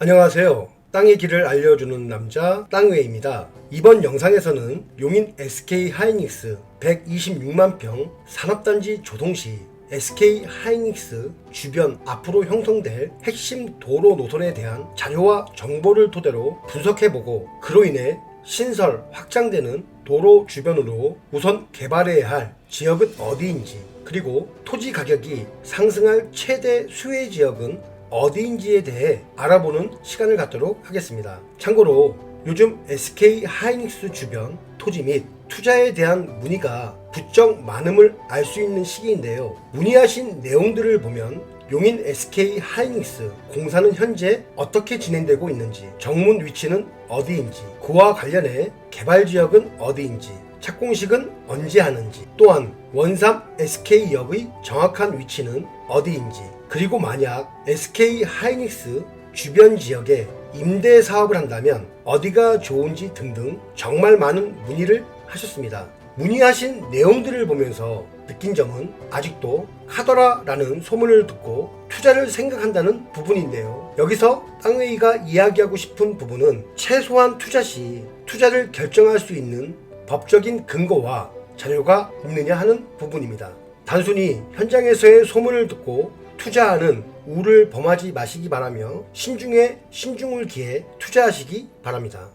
안녕하세요. 땅의 길을 알려주는 남자 땅웨이입니다. 이번 영상에서는 용인 SK 하이닉스 126만 평 산업단지 조성 시 SK 하이닉스 주변 앞으로 형성될 핵심 도로 노선에 대한 자료와 정보를 토대로 분석해보고 그로 인해 신설 확장되는 도로 주변으로 우선 개발해야 할 지역은 어디인지 그리고 토지 가격이 상승할 최대 수혜 지역은 어디인지에 대해 알아보는 시간을 갖도록 하겠습니다. 참고로 요즘 SK 하이닉스 주변 토지 및 투자에 대한 문의가 부쩍 많음을 알 수 있는 시기인데요. 문의하신 내용들을 보면 용인 SK 하이닉스 공사는 현재 어떻게 진행되고 있는지, 정문 위치는 어디인지, 그와 관련해 개발 지역은 어디인지, 착공식은 언제 하는지, 또한 원삼 SK역의 정확한 위치는 어디인지, 그리고 만약 SK 하이닉스 주변 지역에 임대 사업을 한다면 어디가 좋은지 등등 정말 많은 문의를 하셨습니다. 문의하신 내용들을 보면서 느낀 점은 아직도 카더라라는 소문을 듣고 투자를 생각한다는 부분인데요. 여기서 땅웨이가 이야기하고 싶은 부분은 최소한 투자 시 투자를 결정할 수 있는 법적인 근거와 자료가 있느냐 하는 부분입니다. 단순히 현장에서의 소문을 듣고 투자하는 우를 범하지 마시기 바라며 신중에 신중을 기해 투자하시기 바랍니다.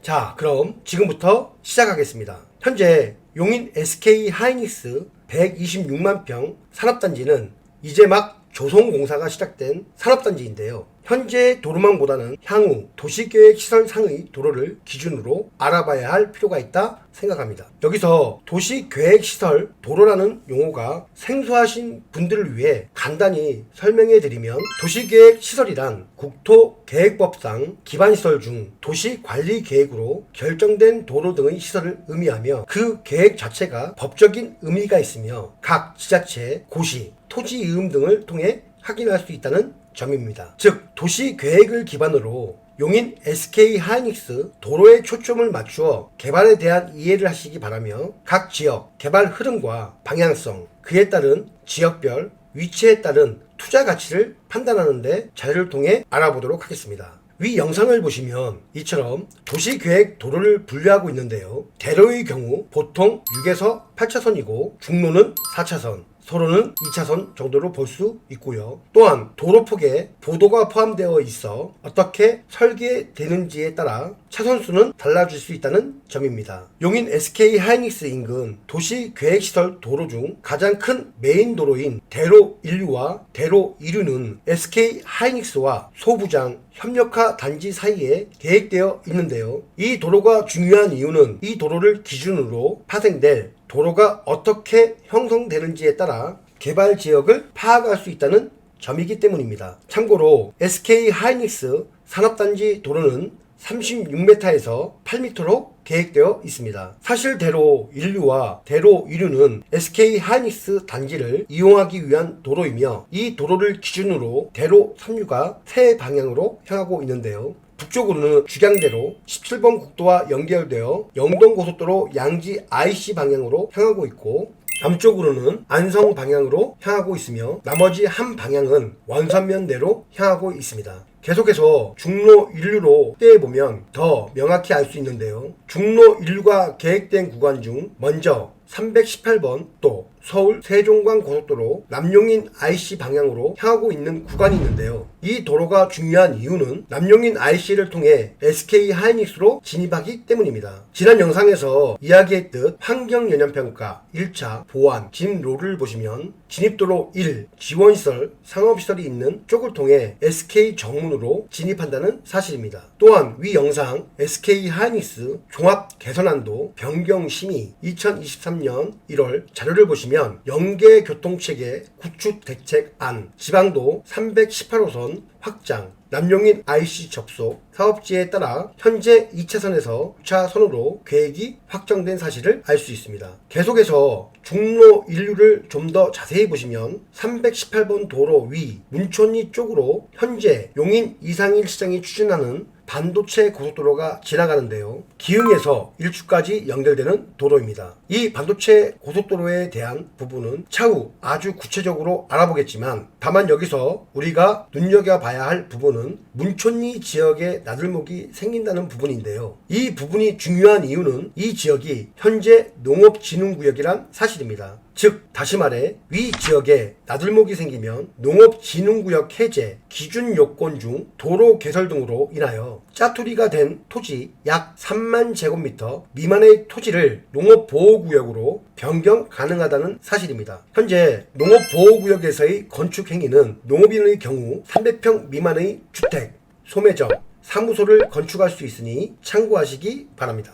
자, 그럼 지금부터 시작하겠습니다. 현재 용인 SK 하이닉스 126만 평 산업단지는 이제 막 조성공사가 시작된 산업단지인데요. 현재 도로망보다는 향후 도시계획 시설상의 도로를 기준으로 알아봐야 할 필요가 있다 생각합니다. 여기서 도시계획 시설 도로라는 용어가 생소하신 분들을 위해 간단히 설명해 드리면 도시계획 시설이란 국토계획법상 기반시설 중 도시관리계획으로 결정된 도로 등의 시설을 의미하며 그 계획 자체가 법적인 의미가 있으며 각 지자체, 고시, 토지 이음 등을 통해 확인할 수 있다는 점입니다. 즉 도시 계획을 기반으로 용인 SK 하이닉스 도로에 초점을 맞추어 개발에 대한 이해를 하시기 바라며 각 지역 개발 흐름과 방향성 그에 따른 지역별 위치에 따른 투자 가치를 판단하는데 자료를 통해 알아보도록 하겠습니다. 위 영상을 보시면 이처럼 도시계획 도로를 분류하고 있는데요. 대로의 경우 보통 6에서 8차선이고 중로는 4차선, 서로는 2차선 정도로 볼 수 있고요. 또한 도로폭에 보도가 포함되어 있어 어떻게 설계되는지에 따라 차선 수는 달라질 수 있다는 점입니다. 용인 SK 하이닉스 인근 도시 계획시설 도로 중 가장 큰 메인 도로인 대로 1류와 대로 2류는 SK 하이닉스와 소부장 협력화 단지 사이에 계획되어 있는데요. 이 도로가 중요한 이유는 이 도로를 기준으로 파생될 도로가 어떻게 형성되는지에 따라 개발 지역을 파악할 수 있다는 점이기 때문입니다. 참고로 SK 하이닉스 산업단지 도로는 36m에서 8m로 계획되어 있습니다. 사실 대로 1류와 대로 2류는 SK 하이닉스 단지를 이용하기 위한 도로이며 이 도로를 기준으로 대로 3류가 세 방향으로 향하고 있는데요. 북쪽으로는 죽양대로 17번 국도와 연결되어 영동고속도로 양지 IC 방향으로 향하고 있고 남쪽으로는 안성 방향으로 향하고 있으며 나머지 한 방향은 원산면대로 향하고 있습니다. 계속해서 중로 1루로 떼보면 더 명확히 알 수 있는데요. 중로 1루가 계획된 구간 중 먼저 318번 또 서울 세종간 고속도로 남용인 IC 방향으로 향하고 있는 구간이 있는데요. 이 도로가 중요한 이유는 남용인 IC를 통해 SK 하이닉스로 진입하기 때문입니다. 지난 영상에서 이야기했듯 환경영향평가 1차 보안 진로를 보시면 진입도로 1 지원시설 상업시설이 있는 쪽을 통해 SK 정문 으로 진입한다는 사실입니다. 또한 위 영상 SK 하이닉스 종합 개선안도 변경 심의 2023년 1월 자료를 보시면 연계 교통체계 구축 대책안 지방도 318호선 확장 남용인 IC 접속 사업지에 따라 현재 2차선에서 9차선으로 계획이 확정된 사실을 알 수 있습니다. 계속해서 중로 1류를 좀 더 자세히 보시면 318번 도로 위 문촌리 쪽으로 현재 용인 이상일 시장이 추진하는 반도체 고속도로가 지나가는데요. 기흥에서 일주까지 연결되는 도로입니다. 이 반도체 고속도로에 대한 부분은 차후 아주 구체적으로 알아보겠지만 다만 여기서 우리가 눈여겨봐야 할 부분은 문촌리 지역에 나들목이 생긴다는 부분인데요. 이 부분이 중요한 이유는 이 지역이 현재 농업진흥구역이란 사실입니다. 즉 다시 말해 위 지역에 나들목이 생기면 농업진흥구역 해제 기준 요건 중 도로 개설 등으로 인하여 짜투리가 된 토지 약 3만 제곱미터 미만의 토지를 농업보호구역으로 변경 가능하다는 사실입니다. 현재 농업보호구역에서의 건축 행위는 농업인의 경우 300평 미만의 주택, 소매점, 사무소를 건축할 수 있으니 참고하시기 바랍니다.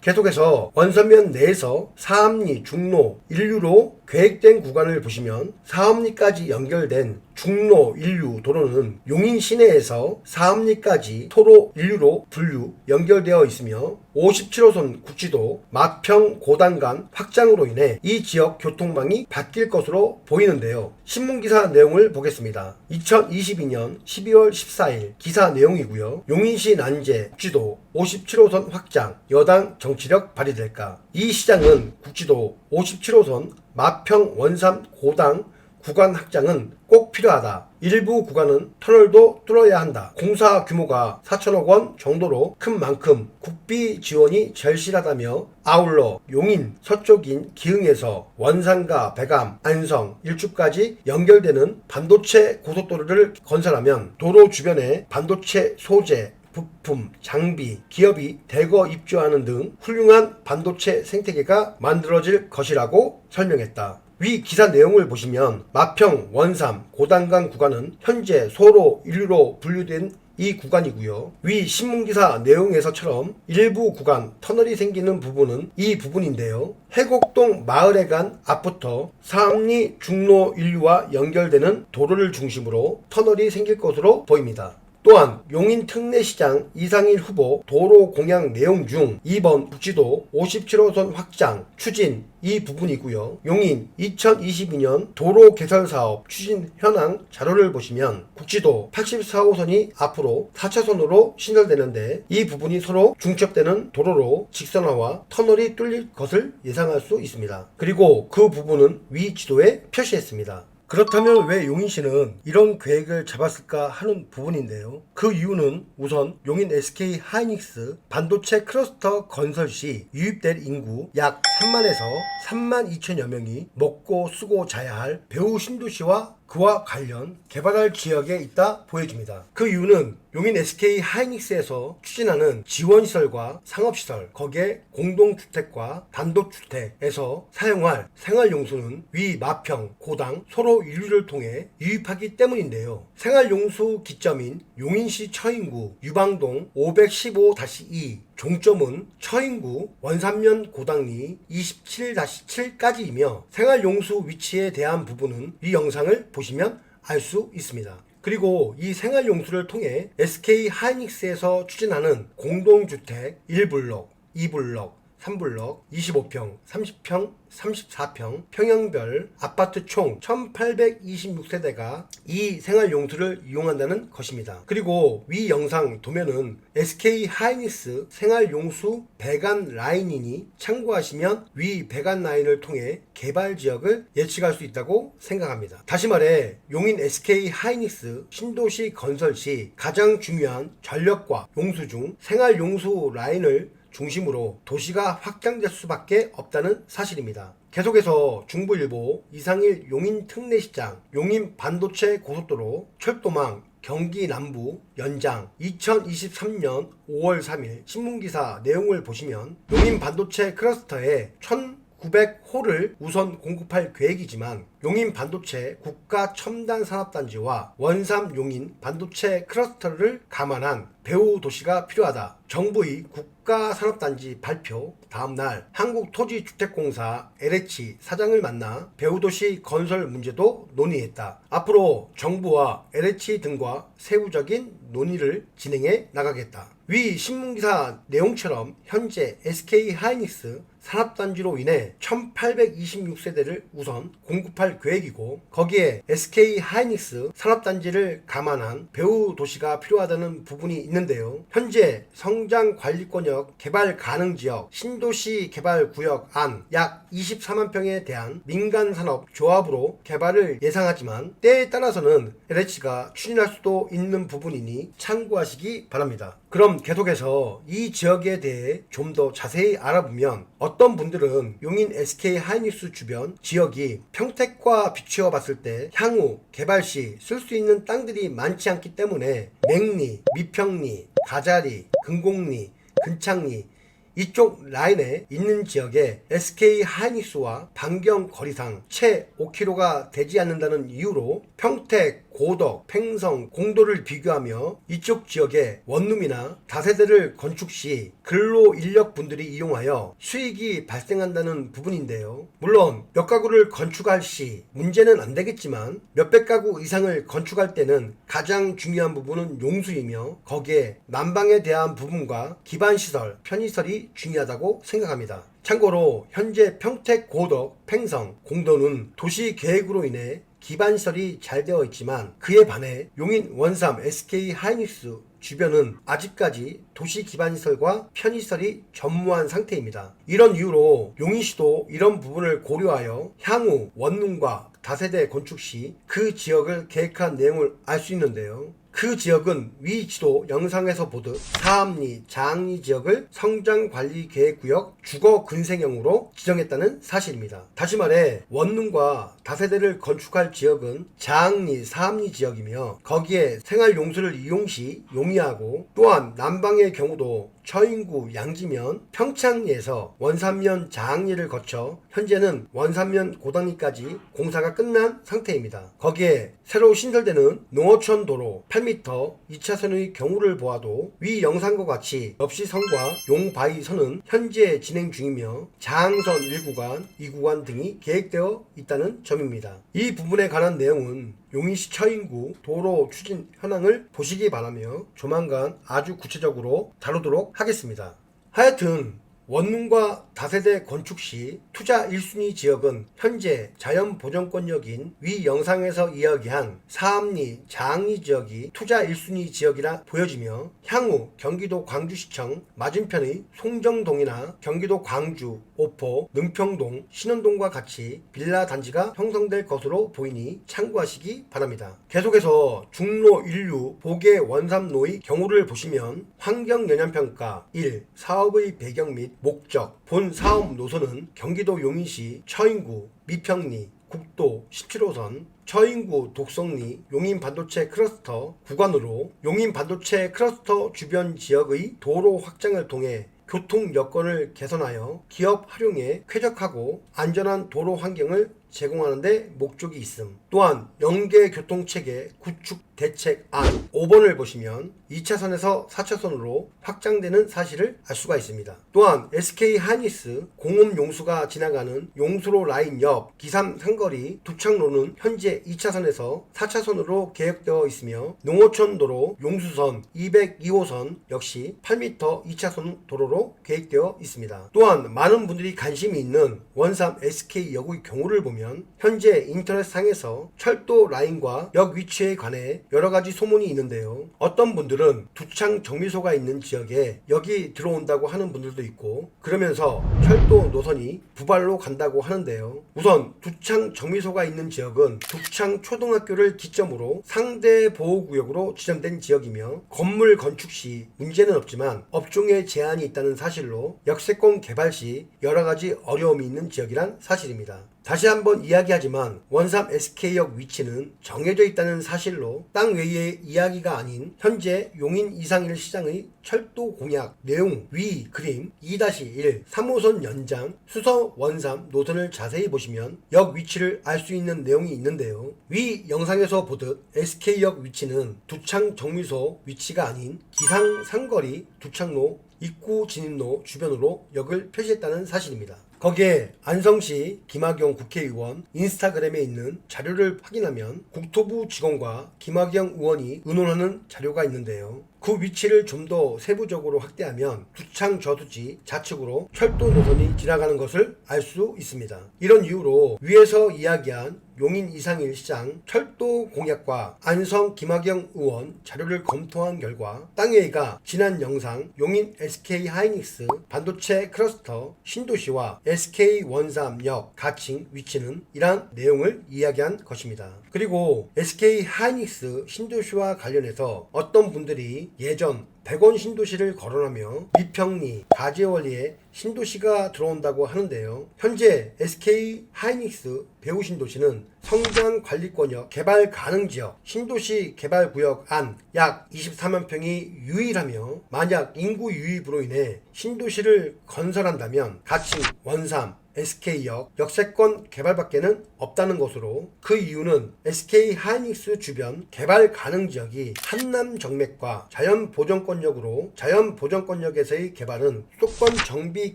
계속해서 원선면 내에서 사암리, 중로, 인류로 계획된 구간을 보시면 사암리까지 연결된 중로, 인류 도로는 용인 시내에서 사암리까지 토로, 인류로 분류 연결되어 있으며 57호선 국지도 마평 고단간 확장으로 인해 이 지역 교통망이 바뀔 것으로 보이는데요. 신문기사 내용을 보겠습니다. 2022년 12월 14일 기사 내용이고요. 용인시 난제 국지도 57호선 확장 여당 정치력 발휘될까? 이 시장은 국지도 57호선 마평 원삼 고당 구간 확장은 꼭 필요하다. 일부 구간은 터널도 뚫어야 한다. 공사 규모가 4천억 원 정도로 큰 만큼 국비 지원이 절실하다며 아울러 용인 서쪽인 기흥에서 원산과 배감, 안성, 일주까지 연결되는 반도체 고속도로를 건설하면 도로 주변에 반도체 소재, 부품, 장비, 기업이 대거 입주하는 등 훌륭한 반도체 생태계가 만들어질 것이라고 설명했다. 위 기사 내용을 보시면 마평, 원삼, 고단강 구간은 현재 소로, 인류로 분류된 이 구간이고요. 위 신문기사 내용에서처럼 일부 구간 터널이 생기는 부분은 이 부분인데요. 해곡동 마을에 간 앞부터 사암리 중로 인류와 연결되는 도로를 중심으로 터널이 생길 것으로 보입니다. 또한 용인 특례시장 이상일 후보 도로 공약 내용 중 2번 국지도 57호선 확장 추진 이 부분이고요. 용인 2022년 도로 개설 사업 추진 현황 자료를 보시면 국지도 84호선이 앞으로 4차선으로 신설되는데 이 부분이 서로 중첩되는 도로로 직선화와 터널이 뚫릴 것을 예상할 수 있습니다. 그리고 그 부분은 위 지도에 표시했습니다. 그렇다면 왜 용인시는 이런 계획을 잡았을까 하는 부분인데요. 그 이유는 우선 용인 SK 하이닉스 반도체 클러스터 건설 시 유입될 인구 약 3만에서 3만 2천여 명이 먹고 쓰고 자야 할 배우 신도시와 그와 관련 개발할 지역에 있다 보여집니다. 그 이유는 용인 SK 하이닉스에서 추진하는 지원시설과 상업시설, 거기에 공동주택과 단독주택에서 사용할 생활용수는 위 마평, 고당, 소로 인류를 통해 유입하기 때문인데요. 생활용수 기점인 용인시 처인구 유방동 515-2 종점은 처인구 원산면 고당리 27-7까지이며 생활용수 위치에 대한 부분은 이 영상을 보시면 알 수 있습니다. 그리고 이 생활용수를 통해 SK 하이닉스에서 추진하는 공동주택 1블록, 2블록, 3블럭, 25평, 30평, 34평, 평형별 아파트 총 1826세대가 이 생활 용수를 이용한다는 것입니다. 그리고 위 영상 도면은 SK 하이닉스 생활 용수 배관 라인이니 참고하시면 위 배관 라인을 통해 개발 지역을 예측할 수 있다고 생각합니다. 다시 말해 용인 SK 하이닉스 신도시 건설 시 가장 중요한 전력과 용수 중 생활 용수 라인을 중심으로 도시가 확장될 수밖에 없다는 사실입니다. 계속해서 중부일보 이상일 용인 특례시장 용인 반도체 고속도로 철도망 경기 남부 연장 2023년 5월 3일 신문기사 내용을 보시면 용인 반도체 클러스터에 1900호를 우선 공급할 계획이지만 용인 반도체 국가 첨단 산업단지와 원삼 용인 반도체 클러스터를 감안한 배후 도시가 필요하다. 정부의 국가 산업단지 발표 다음 날 한국토지주택공사 LH 사장을 만나 배후 도시 건설 문제도 논의했다. 앞으로 정부와 LH 등과 세부적인 논의를 진행해 나가겠다. 위 신문기사 내용처럼 현재 SK 하이닉스 산업단지로 인해 1826세대를 우선 공급할 계획이고 거기에 SK 하이닉스 산업단지를 감안한 배후 도시가 필요하다는 부분이 있는 데요. 현재 성장 관리권역 개발 가능 지역 신도시 개발 구역 안 약 24만 평에 대한 민간 산업 조합으로 개발을 예상하지만 때에 따라서는 LH가 추진할 수도 있는 부분이니 참고하시기 바랍니다. 그럼 계속해서 이 지역에 대해 좀 더 자세히 알아보면 어떤 분들은 용인 SK 하이닉스 주변 지역이 평택과 비추어 봤을 때 향후 개발 시 쓸 수 있는 땅들이 많지 않기 때문에 맹리, 미평리, 가자리, 금곡리, 근창리 이쪽 라인에 있는 지역에 SK 하이닉스와 반경 거리상 채 5km가 되지 않는다는 이유로 평택, 고덕, 팽성, 공도를 비교하며 이쪽 지역에 원룸이나 다세대를 건축 시 근로 인력 분들이 이용하여 수익이 발생한다는 부분인데요. 물론 몇 가구를 건축할 시 문제는 안 되겠지만 몇백 가구 이상을 건축할 때는 가장 중요한 부분은 용수이며 거기에 난방에 대한 부분과 기반 시설, 편의설이 중요하다고 생각합니다. 참고로 현재 평택, 고덕, 팽성, 공도는 도시 계획으로 인해 기반시설이 잘 되어 있지만 그에 반해 용인 원삼 SK 하이닉스 주변은 아직까지 도시 기반시설과 편의시설이 전무한 상태입니다. 이런 이유로 용인시도 이런 부분을 고려하여 향후 원룸과 다세대 건축 시 그 지역을 계획한 내용을 알 수 있는데요. 그 지역은 위 지도 영상에서 보듯 사암리, 장리 지역을 성장관리계획구역 주거 근생형으로 지정했다는 사실입니다. 다시 말해 원룸과 다세대를 건축할 지역은 장리, 사암리 지역이며 거기에 생활용수를 이용 시 용이하고 또한 난방의 경우도 처인구 양지면 평창리에서 원산면 장리를 거쳐 현재는 원산면 고당리까지 공사가 끝난 상태입니다. 거기에 새로 신설되는 농어촌 도로 8m 2차선의 경우를 보아도 위 영상과 같이 엽시선과 용바이선은 현재 진행 중이며 장항선 1구간, 2구간 등이 계획되어 있다는 점입니다. 이 부분에 관한 내용은 용인시 처인구 도로 추진 현황을 보시기 바라며 조만간 아주 구체적으로 다루도록 하겠습니다. 하여튼 원룸과 다세대 건축 시 투자 1순위 지역은 현재 자연보전권역인 위 영상에서 이야기한 사암리, 장리 지역이 투자 1순위 지역이라 보여지며 향후 경기도 광주시청 맞은편의 송정동이나 경기도 광주, 오포, 능평동, 신원동과 같이 빌라 단지가 형성될 것으로 보이니 참고하시기 바랍니다. 계속해서 중로 1류 보계 원삼로의 경우를 보시면 환경영향평가 1. 사업의 배경 및 목적 본 사업 노선은 경기도 용인시 처인구 미평리 국도 17호선 처인구 독성리 용인 반도체 클러스터 구간으로 용인 반도체 클러스터 주변 지역의 도로 확장을 통해 교통 여건을 개선하여 기업 활용에 쾌적하고 안전한 도로 환경을 제공하는 데 목적이 있음. 또한 연계 교통체계 구축 대책 안 5번을 보시면 2차선에서 4차선으로 확장되는 사실을 알 수가 있습니다. 또한 SK 하이닉스 공업 용수가 지나가는 용수로 라인 옆 기삼 상거리 두창로는 현재 2차선에서 4차선으로 계획되어 있으며 농어촌 도로 용수선 202호선 역시 8m 2차선 도로로 계획되어 있습니다. 또한 많은 분들이 관심이 있는 원삼 SK 역의 경우를 보면 현재 인터넷 상에서 철도 라인과 역 위치에 관해 여러 가지 소문이 있는데요. 어떤 분들은 두창 정미소가 있는 지역에 역이 들어온다고 하는 분들도 있고 그러면서 철도 노선이 부발로 간다고 하는데요. 우선 두창 정미소가 있는 지역은 두창 초등학교를 기점으로 상대 보호구역으로 지정된 지역이며 건물 건축 시 문제는 없지만 업종에 제한이 있다는 사실로 역세권 개발 시 여러 가지 어려움이 있는 지역이란 사실입니다. 다시 한번 이야기하지만 원삼 SK역 위치는 정해져 있다는 사실로 땅 외의 이야기가 아닌 현재 용인 이상일 시장의 철도 공약 내용 위 그림 2-1 3호선 연장 수서 원삼 노선을 자세히 보시면 역 위치를 알 수 있는 내용이 있는데요. 위 영상에서 보듯 SK역 위치는 두창 정미소 위치가 아닌 기상 상거리 두창로 입구 진입로 주변으로 역을 표시했다는 사실입니다. 거기에 안성시 김학용 국회의원 인스타그램에 있는 자료를 확인하면 국토부 직원과 김학용 의원이 의논하는 자료가 있는데요. 그 위치를 좀 더 세부적으로 확대하면 두창 저수지 좌측으로 철도 노선이 지나가는 것을 알 수 있습니다. 이런 이유로 위에서 이야기한 용인 이상일 시장 철도 공약과 안성 김학영 의원 자료를 검토한 결과 땅회의가 지난 영상 용인 SK 하이닉스 반도체 클러스터 신도시와 SK 원삼역 가칭 위치는 이러한 내용을 이야기한 것입니다. 그리고 SK 하이닉스 신도시와 관련해서 어떤 분들이 예전 100원 신도시를 거론하며 미평리, 가재원리에 신도시가 들어온다고 하는데요. 현재 SK 하이닉스 배우 신도시는 성장 관리권역 개발 가능 지역 신도시 개발 구역 안 약 24만 평이 유일하며 만약 인구 유입으로 인해 신도시를 건설한다면 가칭 원삼 SK역 역세권 개발밖에는 없다는 것으로 그 이유는 SK 하이닉스 주변 개발 가능 지역이 한남 정맥과 자연 보전권역으로 자연 보전권역에서의 개발은 수도권 정비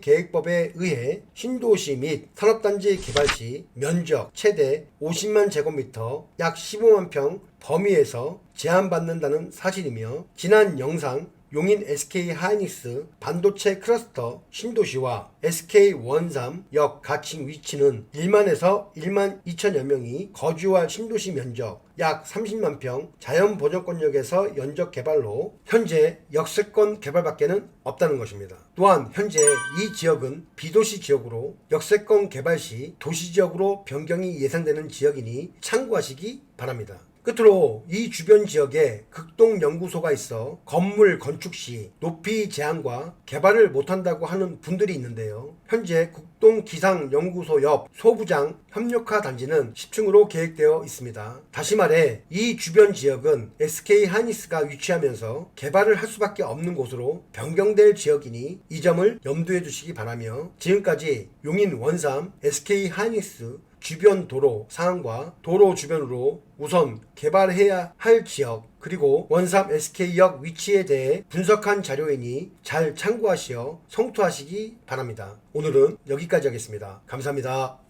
계획법에 의해 신도시 및 산업단지 개발 시 면적 최대 50만 제곱미터 약 15만 평 범위에서 제한받는다는 사실이며 지난 영상 용인 SK 하이닉스 반도체 클러스터 신도시와 SK 원삼 역 가칭 위치는 1만에서 1만 2천여 명이 거주할 신도시 면적 약 30만 평 자연 보전권역에서 연적 개발로 현재 역세권 개발밖에는 없다는 것입니다. 또한 현재 이 지역은 비도시 지역으로 역세권 개발 시 도시 지역으로 변경이 예상되는 지역이니 참고하시기 바랍니다. 끝으로 이 주변 지역에 극동 연구소가 있어 건물 건축 시 높이 제한과 개발을 못한다고 하는 분들이 있는데요. 현재 국동 기상 연구소 옆 소부장 협력화 단지는 10층으로 계획되어 있습니다. 다시 말해 이 주변 지역은 SK 하이닉스가 위치하면서 개발을 할 수밖에 없는 곳으로 변경될 지역이니 이 점을 염두해 주시기 바라며 지금까지 용인 원삼 SK 하이닉스 주변 도로 상황과 도로 주변으로 우선 개발해야 할 지역 그리고 원삼 SK역 위치에 대해 분석한 자료이니 잘 참고하시어 성투하시기 바랍니다. 오늘은 여기까지 하겠습니다. 감사합니다.